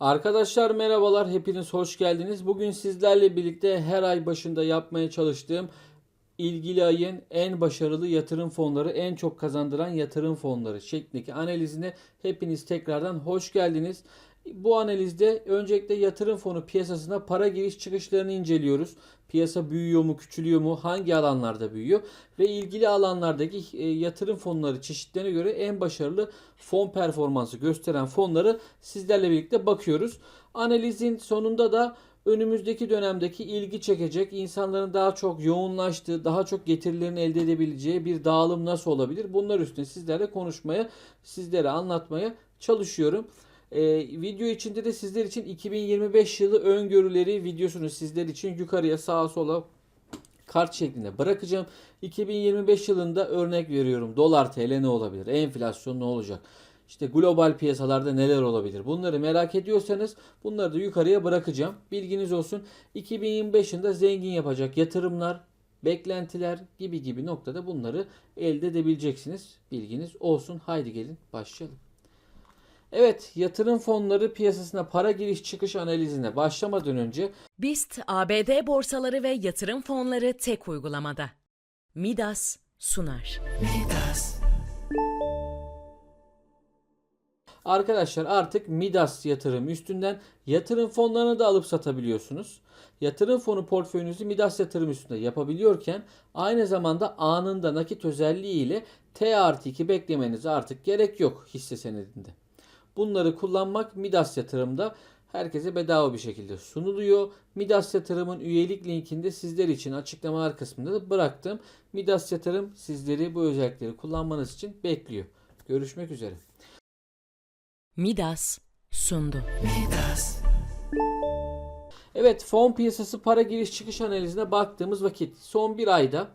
Arkadaşlar merhabalar, hepiniz hoş geldiniz. Bugün sizlerle birlikte her ay başında yapmaya çalıştığım ilgili ayın en başarılı yatırım fonları, en çok kazandıran yatırım fonları şeklindeki analizine hepiniz tekrardan hoş geldiniz. Bu analizde öncelikle yatırım fonu piyasasına para giriş çıkışlarını inceliyoruz. Piyasa büyüyor mu, küçülüyor mu, hangi alanlarda büyüyor ve ilgili alanlardaki e, yatırım fonları çeşitlerine göre en başarılı fon performansı gösteren fonları sizlerle birlikte bakıyoruz. Analizin sonunda da önümüzdeki dönemdeki ilgi çekecek, insanların daha çok yoğunlaştığı, daha çok getirilerini elde edebileceği bir dağılım nasıl olabilir? Bunlar üstüne sizlerle konuşmaya, sizlere anlatmaya çalışıyorum. Ee, video içinde de sizler için 2025 yılı öngörüleri videosunu sizler için yukarıya sağa sola kart şeklinde bırakacağım. 2025 yılında örnek veriyorum. Dolar TL ne olabilir? Enflasyon ne olacak? İşte global piyasalarda neler olabilir? Bunları merak ediyorsanız bunları da yukarıya bırakacağım. Bilginiz olsun. 2025 yılında zengin yapacak yatırımlar, beklentiler gibi gibi noktada bunları elde edebileceksiniz. Bilginiz olsun. Haydi gelin başlayalım. Evet, yatırım fonları piyasasına para giriş çıkış analizine başlamadan önce BIST ABD borsaları ve yatırım fonları tek uygulamada. Midas sunar. Arkadaşlar artık Midas yatırım üstünden yatırım fonlarını da alıp satabiliyorsunuz. Yatırım fonu portföyünüzü Midas yatırım üstünde yapabiliyorken aynı zamanda anında nakit özelliği ile T artı 2 beklemenize artık gerek yok hisse senedinde. Bunları kullanmak Midas yatırımda herkese bedava bir şekilde sunuluyor. Midas yatırımın üyelik linkini de sizler için açıklamalar kısmında da bıraktım. Midas yatırım sizleri bu özellikleri kullanmanız için bekliyor. Görüşmek üzere. Midas sundu. Evet fon piyasası para giriş çıkış analizine baktığımız vakit son bir ayda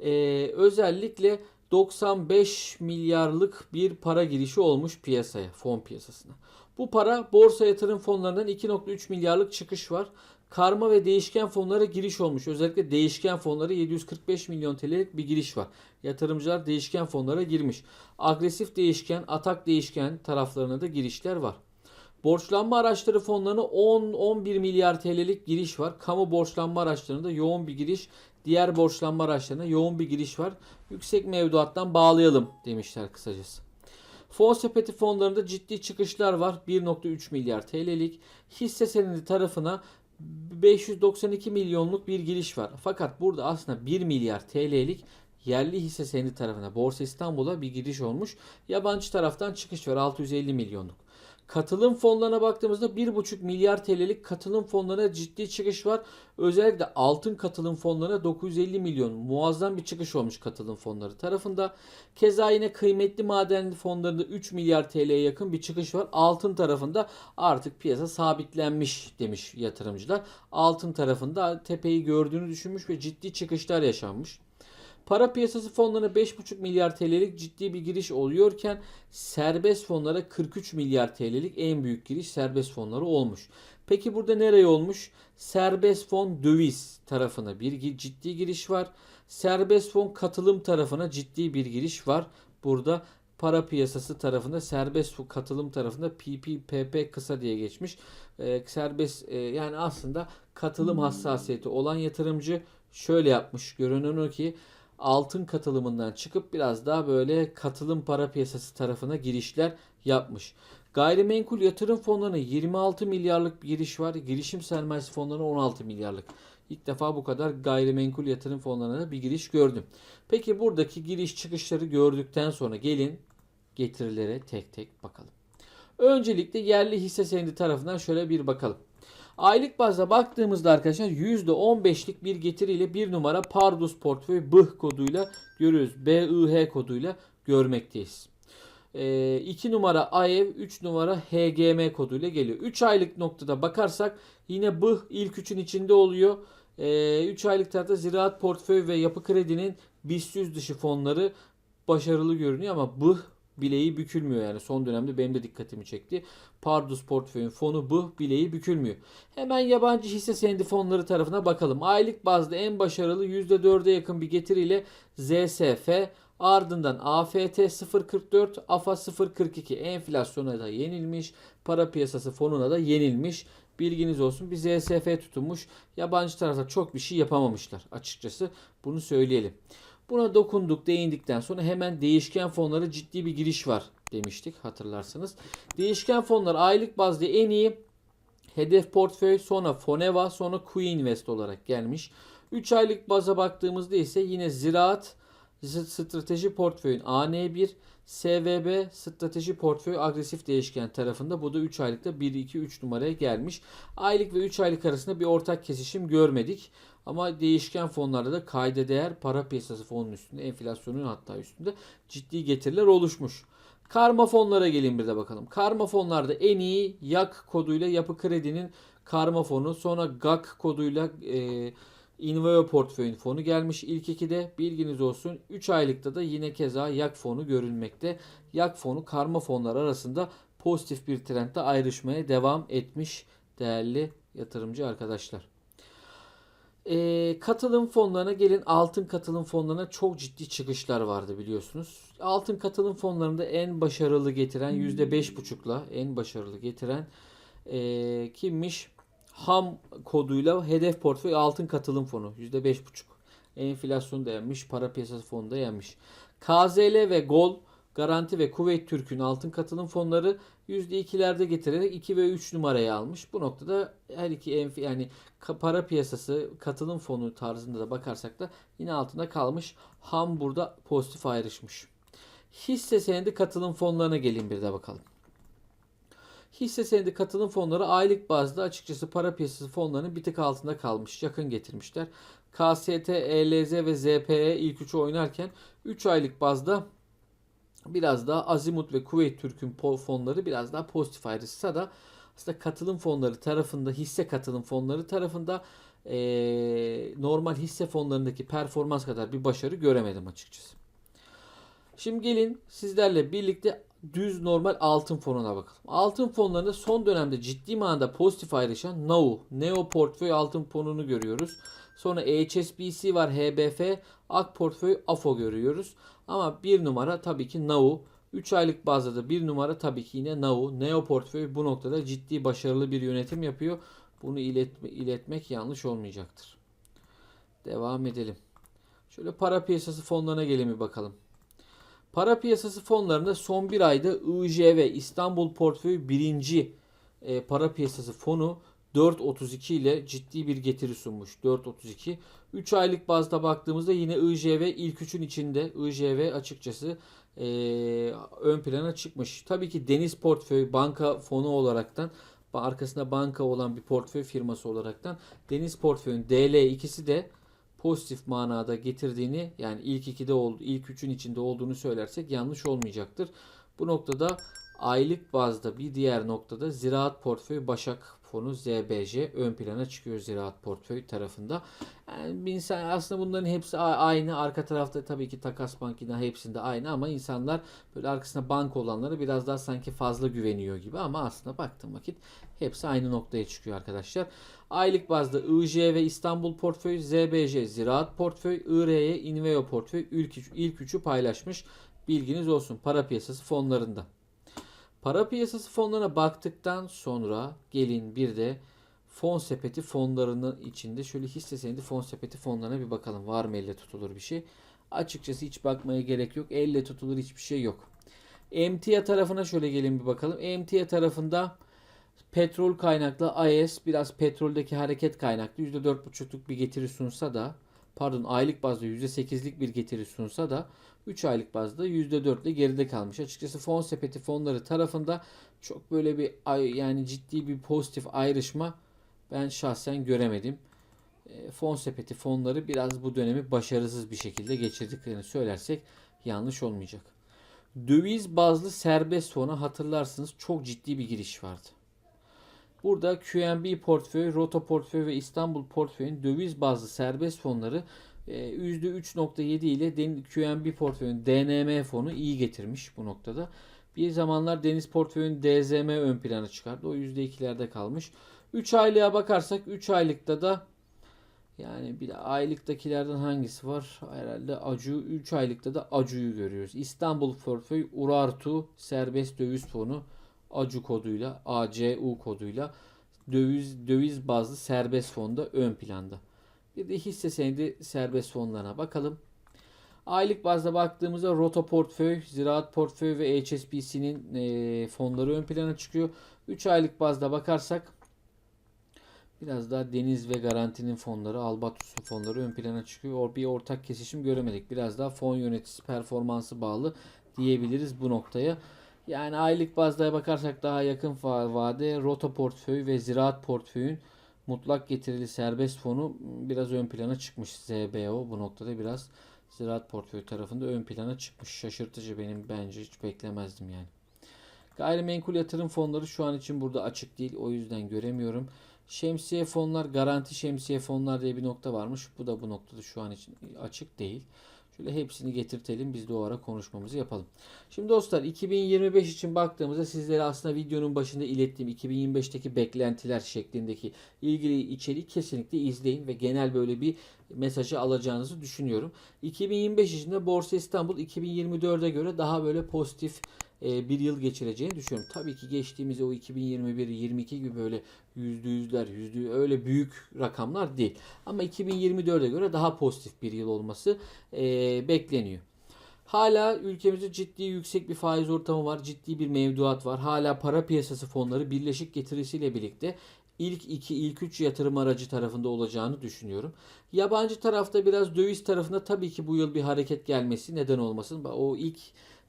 eee, özellikle 95 milyarlık bir para girişi olmuş piyasaya, fon piyasasına. Bu para borsa yatırım fonlarından 2.3 milyarlık çıkış var. Karma ve değişken fonlara giriş olmuş. Özellikle değişken fonlara 745 milyon TL'lik bir giriş var. Yatırımcılar değişken fonlara girmiş. Agresif değişken, atak değişken taraflarına da girişler var. Borçlanma araçları fonlarına 10-11 milyar TL'lik giriş var. Kamu borçlanma araçlarında yoğun bir giriş. Diğer borçlanma araçlarına yoğun bir giriş var. Yüksek mevduattan bağlayalım demişler kısacası. Fon sepeti fonlarında ciddi çıkışlar var. 1.3 milyar TL'lik. Hisse senedi tarafına 592 milyonluk bir giriş var. Fakat burada aslında 1 milyar TL'lik yerli hisse senedi tarafına Borsa İstanbul'a bir giriş olmuş. Yabancı taraftan çıkış var 650 milyonluk. Katılım fonlarına baktığımızda 1,5 milyar TL'lik katılım fonlarına ciddi çıkış var. Özellikle altın katılım fonlarına 950 milyon muazzam bir çıkış olmuş katılım fonları tarafında. Keza yine kıymetli maden fonlarında 3 milyar TL'ye yakın bir çıkış var. Altın tarafında artık piyasa sabitlenmiş demiş yatırımcılar. Altın tarafında tepeyi gördüğünü düşünmüş ve ciddi çıkışlar yaşanmış. Para piyasası fonlarına 5,5 milyar TL'lik ciddi bir giriş oluyorken serbest fonlara 43 milyar TL'lik en büyük giriş serbest fonları olmuş. Peki burada nereye olmuş? Serbest fon döviz tarafına bir ciddi giriş var. Serbest fon katılım tarafına ciddi bir giriş var. Burada para piyasası tarafında serbest fon katılım tarafında PPPP kısa diye geçmiş. Ee, serbest e, yani aslında katılım hassasiyeti olan yatırımcı şöyle yapmış. Görünen o ki altın katılımından çıkıp biraz daha böyle katılım para piyasası tarafına girişler yapmış. Gayrimenkul yatırım fonlarına 26 milyarlık bir giriş var. Girişim sermayesi fonlarına 16 milyarlık. İlk defa bu kadar gayrimenkul yatırım fonlarına bir giriş gördüm. Peki buradaki giriş çıkışları gördükten sonra gelin getirilere tek tek bakalım. Öncelikle yerli hisse senedi tarafından şöyle bir bakalım. Aylık bazda baktığımızda arkadaşlar %15'lik bir getiriyle bir numara Pardus portföy BIH koduyla görüyoruz. BIH koduyla görmekteyiz. 2 numara AEV, 3 numara HGM koduyla geliyor. 3 aylık noktada bakarsak yine BIH ilk üçün içinde oluyor. 3 aylık tarafta ziraat portföy ve yapı kredinin BIST 100 dışı fonları başarılı görünüyor ama BIH bileği bükülmüyor yani son dönemde benim de dikkatimi çekti. Pardus portföyün fonu bu bileği bükülmüyor. Hemen yabancı hisse senedi fonları tarafına bakalım. Aylık bazda en başarılı %4'e yakın bir getiriyle ZSF, Ardından AFT 0.44, AFA 0.42 enflasyona da yenilmiş. Para piyasası fonuna da yenilmiş. Bilginiz olsun. Bir ZSF tutunmuş. Yabancı tarafta çok bir şey yapamamışlar açıkçası. Bunu söyleyelim. Buna dokunduk, değindikten sonra hemen değişken fonlara ciddi bir giriş var demiştik hatırlarsınız. Değişken fonlar aylık bazda en iyi hedef portföy, sonra Foneva, sonra Queen Invest olarak gelmiş. 3 aylık baza baktığımızda ise yine ziraat strateji portföyün AN1, SVB strateji portföy agresif değişken tarafında bu da 3 aylıkta 1 2 3 numaraya gelmiş. Aylık ve 3 aylık arasında bir ortak kesişim görmedik. Ama değişken fonlarda da kayda değer para piyasası fonunun üstünde, enflasyonun hatta üstünde ciddi getiriler oluşmuş. Karma fonlara gelin bir de bakalım. Karma fonlarda en iyi YAK koduyla Yapı Kredi'nin karma fonu, sonra GAK koduyla e, Inveo portföyün fonu gelmiş ilk ikide bilginiz olsun. 3 aylıkta da yine keza yak fonu görülmekte. Yak fonu karma fonlar arasında pozitif bir trendde ayrışmaya devam etmiş değerli yatırımcı arkadaşlar. Ee, katılım fonlarına gelin altın katılım fonlarına çok ciddi çıkışlar vardı biliyorsunuz. Altın katılım fonlarında en başarılı getiren %5,5'la en başarılı getiren ee, kimmiş? Ham koduyla hedef portföy altın katılım fonu %5,5. Enflasyon da yenmiş, para piyasası fonu da yenmiş. KZL ve Gol Garanti ve Kuveyt Türk'ün altın katılım fonları %2'lerde getirerek 2 ve 3 numaraya almış. Bu noktada her iki enf yani para piyasası katılım fonu tarzında da bakarsak da yine altında kalmış. Ham burada pozitif ayrışmış. Hisse senedi katılım fonlarına gelin bir de bakalım. Hisse senedi katılım fonları aylık bazda açıkçası para piyasası fonlarının bir tık altında kalmış. Yakın getirmişler. KST, ELZ ve ZPE ilk üçü oynarken 3 aylık bazda biraz daha Azimut ve Kuveyt Türk'ün fonları biraz daha pozitif ayrışsa da aslında katılım fonları tarafında hisse katılım fonları tarafında eee, normal hisse fonlarındaki performans kadar bir başarı göremedim açıkçası. Şimdi gelin sizlerle birlikte düz normal altın fonuna bakalım. Altın fonlarında son dönemde ciddi manada pozitif ayrışan NAU, Neo Portföy altın fonunu görüyoruz. Sonra HSBC var HBF, Ak Portföy AFO görüyoruz. Ama bir numara tabii ki NAU. 3 aylık bazda da bir numara tabii ki yine NAU. Neo Portföy bu noktada ciddi başarılı bir yönetim yapıyor. Bunu iletme, iletmek yanlış olmayacaktır. Devam edelim. Şöyle para piyasası fonlarına gelin bir bakalım. Para piyasası fonlarında son bir ayda IJV İstanbul Portföy birinci e, para piyasası fonu 4.32 ile ciddi bir getiri sunmuş. 4.32. 3 aylık bazda baktığımızda yine IJV ilk üçün içinde. IJV açıkçası e, ön plana çıkmış. Tabii ki Deniz Portföy banka fonu olaraktan arkasında banka olan bir portföy firması olaraktan Deniz Portföy'ün DL ikisi de pozitif manada getirdiğini yani ilk ikide oldu, ilk üçün içinde olduğunu söylersek yanlış olmayacaktır. Bu noktada aylık bazda bir diğer noktada Ziraat Portföy Başak Fonu ZBJ ön plana çıkıyor Ziraat Portföy tarafında. Yani insan aslında bunların hepsi aynı. Arka tarafta tabii ki Takas Bank yine hepsinde aynı ama insanlar böyle arkasında banka olanlara biraz daha sanki fazla güveniyor gibi ama aslında baktığım vakit hepsi aynı noktaya çıkıyor arkadaşlar. Aylık bazda IJ ve İstanbul Portföy, ZBJ Ziraat Portföy, IR'ye Inveo Portföy ilk, üç, ilk üçü paylaşmış. Bilginiz olsun para piyasası fonlarında. Para piyasası fonlarına baktıktan sonra gelin bir de fon sepeti fonlarının içinde şöyle hisse senedi fon sepeti fonlarına bir bakalım. Var mı elle tutulur bir şey? Açıkçası hiç bakmaya gerek yok. Elle tutulur hiçbir şey yok. Emtia tarafına şöyle gelin bir bakalım. Emtia tarafında petrol kaynaklı AES biraz petroldeki hareket kaynaklı %4,5'luk bir getiri sunsa da pardon aylık bazda %8'lik bir getiri sunsa da 3 aylık bazda %4 ile geride kalmış. Açıkçası fon sepeti fonları tarafında çok böyle bir yani ciddi bir pozitif ayrışma ben şahsen göremedim. E, Fon sepeti fonları biraz bu dönemi başarısız bir şekilde geçirdiklerini söylersek yanlış olmayacak. Döviz bazlı serbest fona hatırlarsınız çok ciddi bir giriş vardı. Burada QNB portföy, Roto portföy ve İstanbul portföyün döviz bazlı serbest fonları e, %3.7 ile Den- QNB portföyün DNM fonu iyi getirmiş bu noktada. Bir zamanlar Deniz portföyün DZM ön plana çıkardı. O %2'lerde kalmış. 3 aylığa bakarsak 3 aylıkta da Yani bir de aylıktakilerden hangisi var? Herhalde Acu 3 aylıkta da Acu'yu görüyoruz. İstanbul Portföy Urartu serbest döviz fonu Acu koduyla ACU koduyla döviz döviz bazlı serbest fonda ön planda. Bir de hisse senedi serbest fonlarına bakalım. Aylık bazda baktığımızda Roto Portföy, Ziraat Portföy ve HSBC'nin eee, fonları ön plana çıkıyor. 3 aylık bazda bakarsak biraz daha Deniz ve Garanti'nin fonları, Albatos'un fonları ön plana çıkıyor. Or bir ortak kesişim göremedik. Biraz daha fon yöneticisi performansı bağlı diyebiliriz bu noktaya. Yani aylık bazda bakarsak daha yakın va- vade Roto Portföy ve Ziraat Portföy'ün mutlak getirili serbest fonu biraz ön plana çıkmış. ZBO bu noktada biraz Ziraat Portföy tarafında ön plana çıkmış. Şaşırtıcı benim bence hiç beklemezdim yani. Gayrimenkul yatırım fonları şu an için burada açık değil. O yüzden göremiyorum. Şemsiye fonlar, garanti şemsiye fonlar diye bir nokta varmış. Bu da bu noktada şu an için açık değil. Şöyle hepsini getirtelim. Biz de o ara konuşmamızı yapalım. Şimdi dostlar 2025 için baktığımızda sizlere aslında videonun başında ilettiğim 2025'teki beklentiler şeklindeki ilgili içeriği kesinlikle izleyin ve genel böyle bir mesajı alacağınızı düşünüyorum. 2025 içinde Borsa İstanbul 2024'e göre daha böyle pozitif e, bir yıl geçireceğini düşünüyorum. Tabii ki geçtiğimiz o 2021-22 gibi böyle yüzde yüzler, yüzde öyle büyük rakamlar değil. Ama 2024'e göre daha pozitif bir yıl olması e, bekleniyor. Hala ülkemizde ciddi yüksek bir faiz ortamı var. Ciddi bir mevduat var. Hala para piyasası fonları birleşik getirisiyle birlikte ilk 2, ilk 3 yatırım aracı tarafında olacağını düşünüyorum. Yabancı tarafta biraz döviz tarafında tabii ki bu yıl bir hareket gelmesi neden olmasın. O ilk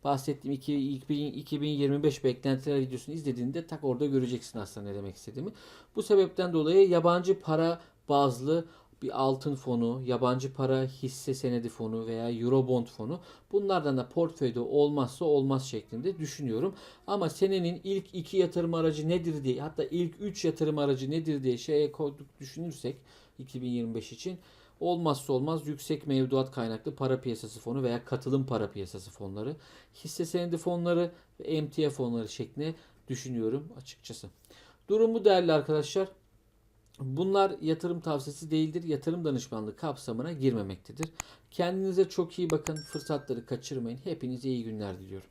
bahsettiğim iki- 2000 2025 beklentiler videosunu izlediğinde tak orada göreceksin aslında ne demek istediğimi. Bu sebepten dolayı yabancı para bazlı bir altın fonu, yabancı para hisse senedi fonu veya Eurobond fonu bunlardan da portföyde olmazsa olmaz şeklinde düşünüyorum. Ama senenin ilk iki yatırım aracı nedir diye hatta ilk üç yatırım aracı nedir diye şeye koyduk düşünürsek 2025 için olmazsa olmaz yüksek mevduat kaynaklı para piyasası fonu veya katılım para piyasası fonları, hisse senedi fonları ve emtia fonları şeklinde düşünüyorum açıkçası. Durumu değerli arkadaşlar. Bunlar yatırım tavsiyesi değildir. Yatırım danışmanlığı kapsamına girmemektedir. Kendinize çok iyi bakın. Fırsatları kaçırmayın. Hepinize iyi günler diliyorum.